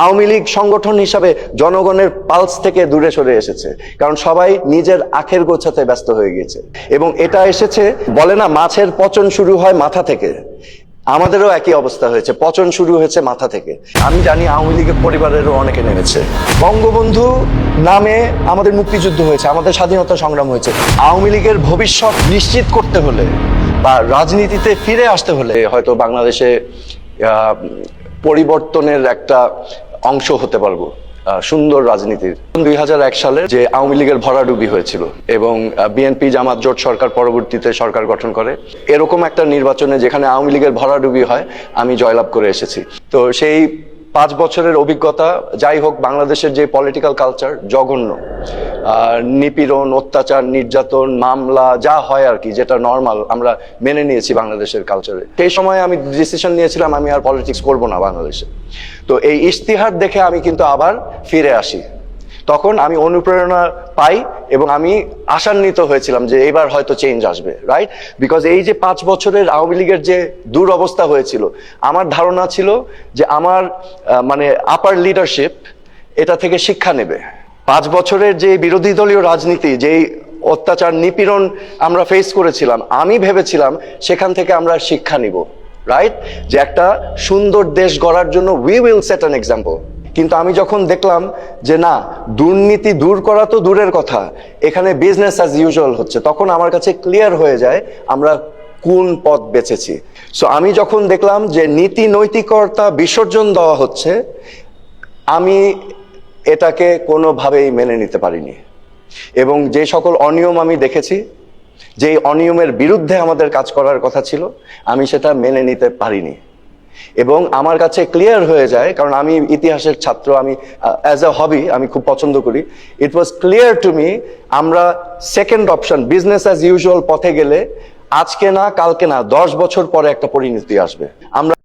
আওয়ামী লীগ সংগঠন হিসাবে জনগণের পালস থেকে দূরে সরে এসেছে, কারণ সবাই নিজের আখের গোছাতে ব্যস্ত হয়ে গিয়েছে। এবং এটা এসেছে, বলে না, মাছের পচন শুরু হয় মাথা থেকে। আমাদেরও একই অবস্থা হয়েছে, পচন শুরু হয়েছে মাথা থেকে। আমি জানি আওয়ামী লীগের পরিবারেরও অনেকে নেমেছে। বঙ্গবন্ধু নামে আমাদের মুক্তিযুদ্ধ হয়েছে, আমাদের স্বাধীনতা সংগ্রাম হয়েছে। আওয়ামী লীগের ভবিষ্যৎ নিশ্চিত করতে হলে বা রাজনীতিতে ফিরে আসতে হলে, হয়তো বাংলাদেশে পরিবর্তনের একটা অংশ হতে পারব সুন্দর রাজনীতির। দুই হাজার এক সালে যে আওয়ামী লীগের ভরাডুবি হয়েছিল এবং বিএনপি জামাত জোট সরকার পরবর্তীতে সরকার গঠন করে, এরকম একটা নির্বাচনে যেখানে আওয়ামী লীগের ভরাডুবি হয়, আমি জয়লাভ করে এসেছি। তো সেই পাঁচ বছরের অভিজ্ঞতা, যাই হোক বাংলাদেশের যে পলিটিক্যাল কালচার জঘন্য। নিপীড়ন, অত্যাচার, নির্যাতন, মামলা, যা হয় আর কি, যেটা নর্মাল আমরা মেনে নিয়েছি বাংলাদেশের কালচারে সেই সময় আমি ডিসিশন নিয়েছিলাম, আমি আর পলিটিক্স করব না বাংলাদেশে। তো এই ইশতিহার দেখে আমি কিন্তু আবার ফিরে আসি। তখন আমি অনুপ্রেরণা পাই এবং আমি আশান্বিত হয়েছিলাম যে এবার হয়তো চেঞ্জ আসবে রাইট বিকজ এই যে পাঁচ বছরের আওয়ামী লীগের যে দুরবস্থা হয়েছিল, আমার ধারণা ছিল যে আমার মানে আপার লিডারশিপ এটা থেকে শিক্ষা নেবে। পাঁচ বছরের যে বিরোধী দলীয় রাজনীতি, যেই অত্যাচার নিপীড়ন আমরা ফেস করেছিলাম, আমি ভেবেছিলাম সেখান থেকে আমরা শিক্ষা নিব রাইট যে একটা সুন্দর দেশ গড়ার জন্য we will set an example কিন্তু আমি যখন দেখলাম যে না, দুর্নীতি দূর করা তো দূরের কথা, এখানে বিজনেস অ্যাজ ইউজুয়াল হচ্ছে, তখন আমার কাছে ক্লিয়ার হয়ে যায় আমরা কোন পথ বেছেছি। সো আমি যখন দেখলাম যে নীতি নৈতিকতা বিসর্জন দেওয়া হচ্ছে, আমি এটাকে কোনোভাবেই মেনে নিতে পারিনি। এবং যে সকল অনিয়ম আমি দেখেছি যে অনিয়মের বিরুদ্ধে আমাদের কাজ করার কথা ছিল, আমি সেটা মেনে নিতে পারিনি। এবং আমার কাছে ক্লিয়ার হয়ে যায়, কারণ আমি ইতিহাসের ছাত্র, আমি অ্যাজ এ হবি আমি খুব পছন্দ করি। It was clear to me আমরা second option business as usual পথে গেলে, আজকে না, কালকে না, দশ বছর পরে একটা পরিণতি আসবে। আমরা